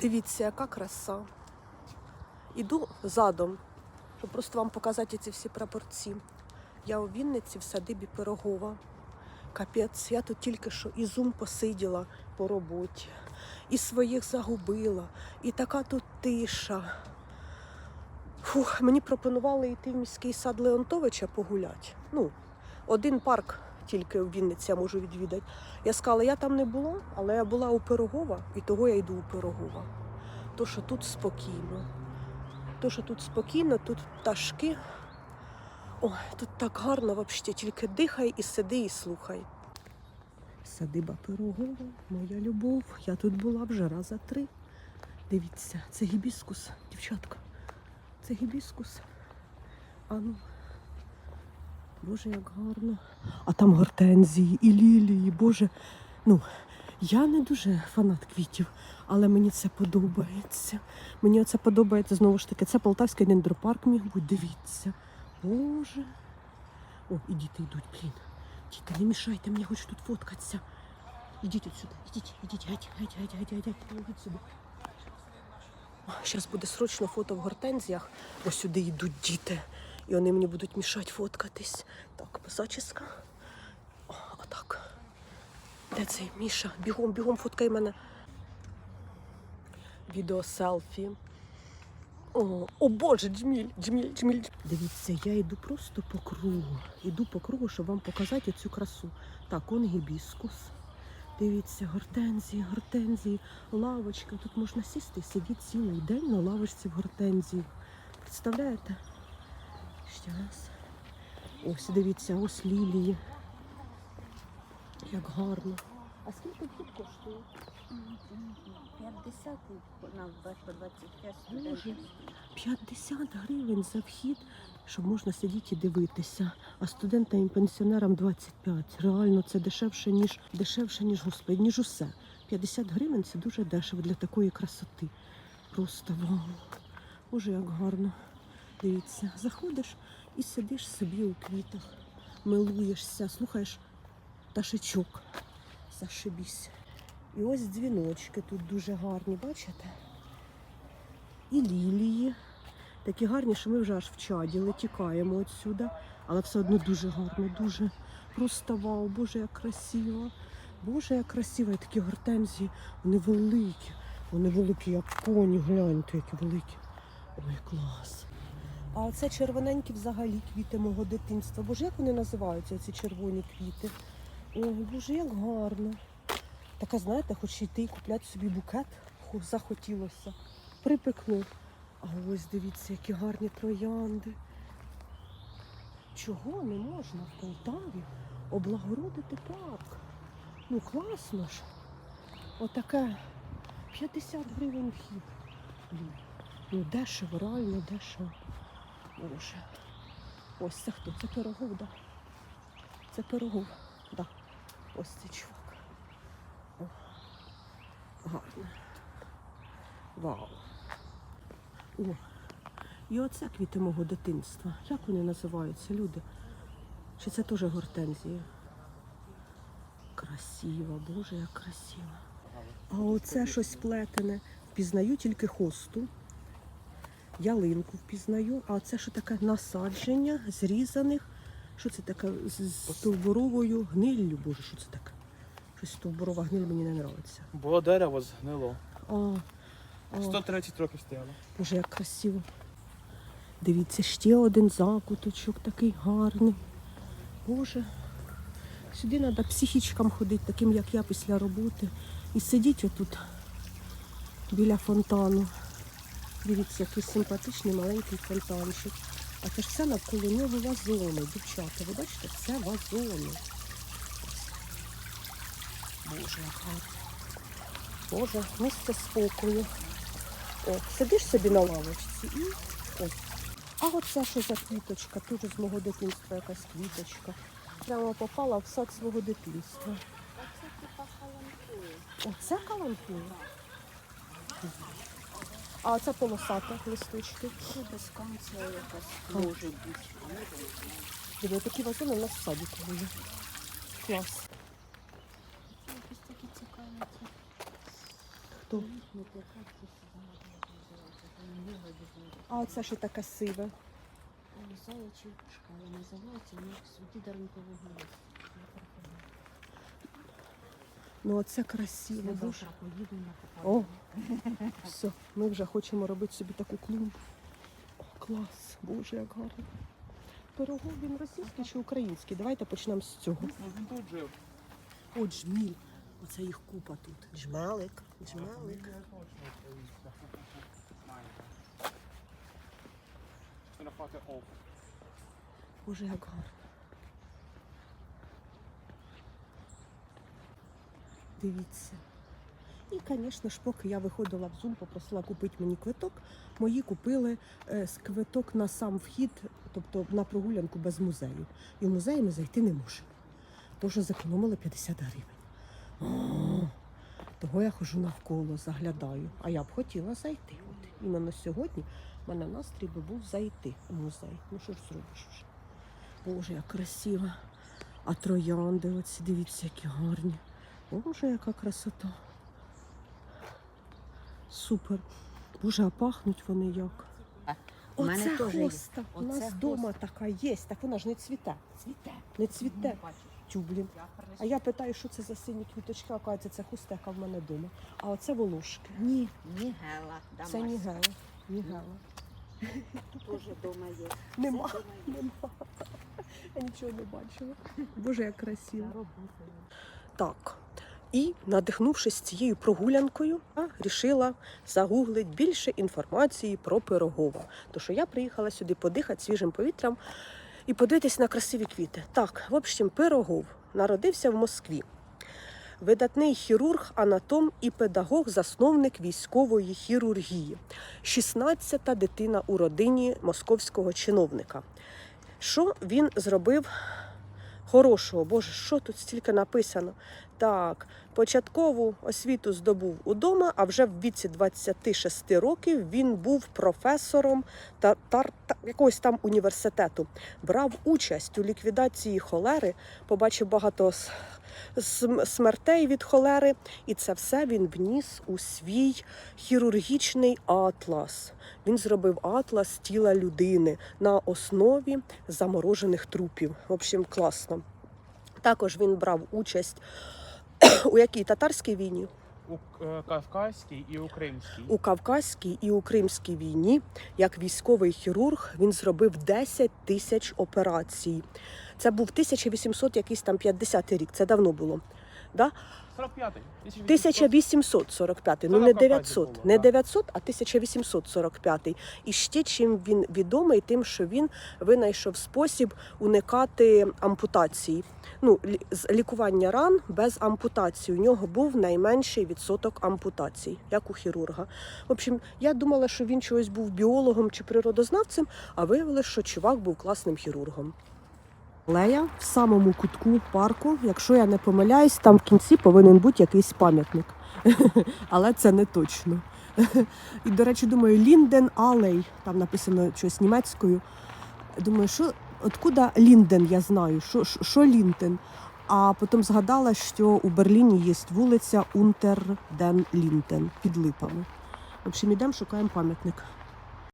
Дивіться, яка краса. Іду задом, щоб просто вам показати ці всі прапорці. Я у Вінниці в садибі Пирогова. Капець, я тут тільки що і зум посиділа по роботі, і своїх загубила, і така тут тиша. Фух, мені пропонували йти в міський сад Леонтовича погуляти. Ну, один парк тільки в Вінниці я можу відвідати. Я сказала, я там не була, але я була у Пирогова, і того я йду у Пирогова. То, що тут спокійно. То, що тут спокійно, тут пташки. Ой, тут так гарно взагалі, тільки дихай і сиди, і слухай. Садиба Пирогова, моя любов. Я тут була вже раза три. Дивіться, це гібіскус, дівчатка. Це гібіскус. А ну. Боже, як гарно. А там гортензії і лілії. Боже. Ну, я не дуже фанат квітів, але мені це подобається. Мені це подобається знову ж таки. Це Полтавський дендропарк міг бути. Дивіться. Боже. О, і діти йдуть, блін. Діти, не мішайте, мені хочу тут фоткатися. Ідіть отсюди, ідіть, ідіть, геть, геть, геть, геть, геть, геть, сюди. Зараз буде срочно фото в гортензіях, бо сюди йдуть діти. І вони мені будуть мішати фоткатись. Так, зачіска. О, отак. Де цей Міша? Бігом, бігом, фоткай мене. Відео селфі. О, о Боже, джміль, джміль, джміль. Дивіться, я йду просто по кругу. Йду по кругу, щоб вам показати цю красу. Так, он гібіскус. Дивіться, гортензії, гортензії, лавочка. Тут можна сісти і сидіти цілий день на лавочці в гортензії. Представляєте? Ще раз. Ось, дивіться, ось лілії. Як гарно. А скільки вхід коштує? 50 і нам по 25 Боже. 50 гривень за вхід, щоб можна сидіти і дивитися. А студентам і пенсіонерам 25. Реально це дешевше, ніж дешевше, ніж господи, ніж усе. 50 гривень це дуже дешево для такої красоти. Просто вау. Боже, як гарно. Дивіться, заходиш і сидиш собі у квітах, милуєшся, слухаєш пташечок. Зашибісь. І ось дзвіночки тут дуже гарні, бачите? і лілії. Такі гарні, що ми вже аж вчаділи, тікаємо відсюди. Але все одно дуже гарно, дуже просто вау, Боже, як красиво. Боже, як красиво, і такі гортензії, вони великі, вони великі, як коні, гляньте, які великі. Ой, клас. А оце червоненькі взагалі квіти мого дитинства. Боже, як вони називаються, ці червоні квіти? Ой, Боже, як гарно. Таке, знаєте, хоч йти і купляти собі букет, захотілося припекло. А ось дивіться, які гарні троянди. Чого не можна в Полтаві облагородити парк? Ну класно ж. Отаке 50 гривень вхід. Ну дешево, реально дешево. Боже. Ось це хто? Це пирогов, да? Це пирогов, да. Ось цей чувак. О, гарно. Вау. О, і оце квіти мого дитинства. Як вони називаються, люди? Чи це теж гортензія? Красиво, боже, як красиво. А оце щось плетене. Впізнаю тільки хосту. Ялинку впізнаю, а це що таке насадження зрізаних. Що це таке з стовбуровою гниллю? Боже, що це таке? Щось стовбурова гниль мені не подобається. Було дерево згнило. А, а. 130 років стояло. Боже, як красиво. Дивіться, ще один закуточок такий гарний. Боже. Сюди треба психічкам ходити, таким як я після роботи. І сидіть отут біля фонтану. Дивіться, який симпатичний маленький фонтанчик. А це ж все навколо нього вазони, дівчата. Ви бачите, це вазони. Боже, як. Боже, місце спокою. О, сидиш собі на лавочці і ось. А оце що за квіточка? Теж з мого дитинства якась квіточка. Прямо попала в сад свого дитинства. Оце типа каламбури. Оце калампур. А оце полосата листочки. Це безконця якась може бути. Диви, такі вазони у нас в садіку були. Клас. Якісь такі цікаві. Хто. А оце що таке сиве. Заячі шкала називається, у них святі дарунковий голос. Ну оце красиво. Я Боже. завтра поїду на. О, все, ми вже хочемо робити собі таку клумбу. О, клас, боже, як гарно. Пирогов він російський чи український? Давайте почнемо з цього. Він тут жив. От жміль. Оце їх купа тут. Жмелик, жмелик. Фотографувати оф. Боже, як гарно. Дивіться. І, звісно ж, поки я виходила в Zoom, попросила купити мені квиток. Мої купили е, квиток на сам вхід, тобто на прогулянку без музею. І в музей ми зайти не можемо. Тож зекономили 50 гривень. Того я хожу навколо, заглядаю. А я б хотіла зайти. От іменно сьогодні в мене настрій би був зайти у музей. Ну що ж зробиш? Боже, як красиво. А троянди, оці дивіться, які гарні. Боже, яка красота. Супер. Боже, а пахнуть вони як. У мене Оце теж є. хоста. У Оце нас вдома така є. Так вона ж не цвіте. Цвіте. Не цвіте. Бачиш, Тю, блін. А я питаю, що це за сині квіточки, а кажеться, це хуста, яка в мене вдома. А оце волошки. Ні, ні гела. Це Дамаська. нігела. Нігела. Теж вдома є. Нема. Все вдома є. Нема. Я нічого не бачила. Боже, як красиво. Так. І, надихнувшись цією прогулянкою, я рішила загуглити більше інформації про Пирогова. Тому що я приїхала сюди подихати свіжим повітрям і подивитись на красиві квіти. Так, в общем, Пирогов народився в Москві. Видатний хірург, анатом і педагог, засновник військової хірургії. 16-та дитина у родині московського чиновника. Що він зробив хорошого? Боже, що тут стільки написано? Так, початкову освіту здобув удома, а вже в віці 26 років він був професором та, та, та якогось там університету. Брав участь у ліквідації холери, побачив багато смертей від холери, і це все він вніс у свій хірургічний атлас. Він зробив атлас тіла людини на основі заморожених трупів. В общем, класно. Також він брав участь у якій татарській війні, У е, Кавказькій і у Кримській. у Кавказькій і у Кримській війні, як військовий хірург, він зробив 10 тисяч операцій. Це був 1800 якийсь там 50 рік. Це давно було. Да? 45-й. 1845, ну не на Кавказі 900, було, не так. 900, а 1845. І ще чим він відомий, тим, що він винайшов спосіб уникати ампутації. Ну, з- лікування ран без ампутації. У нього був найменший відсоток ампутацій, як у хірурга. В общем, я думала, що він чогось був біологом чи природознавцем, а виявилося, що чувак був класним хірургом. Лея в самому кутку парку, якщо я не помиляюсь, там в кінці повинен бути якийсь пам'ятник. Але це не точно. І, до речі, думаю, Лінден Алей, там написано щось німецькою. Думаю, що откуда Лінден, я знаю, що, що- Лінден. А потім згадала, що у Берліні є вулиця Унтер Ден Лінден під липами. В общем, ідемо, шукаємо пам'ятник.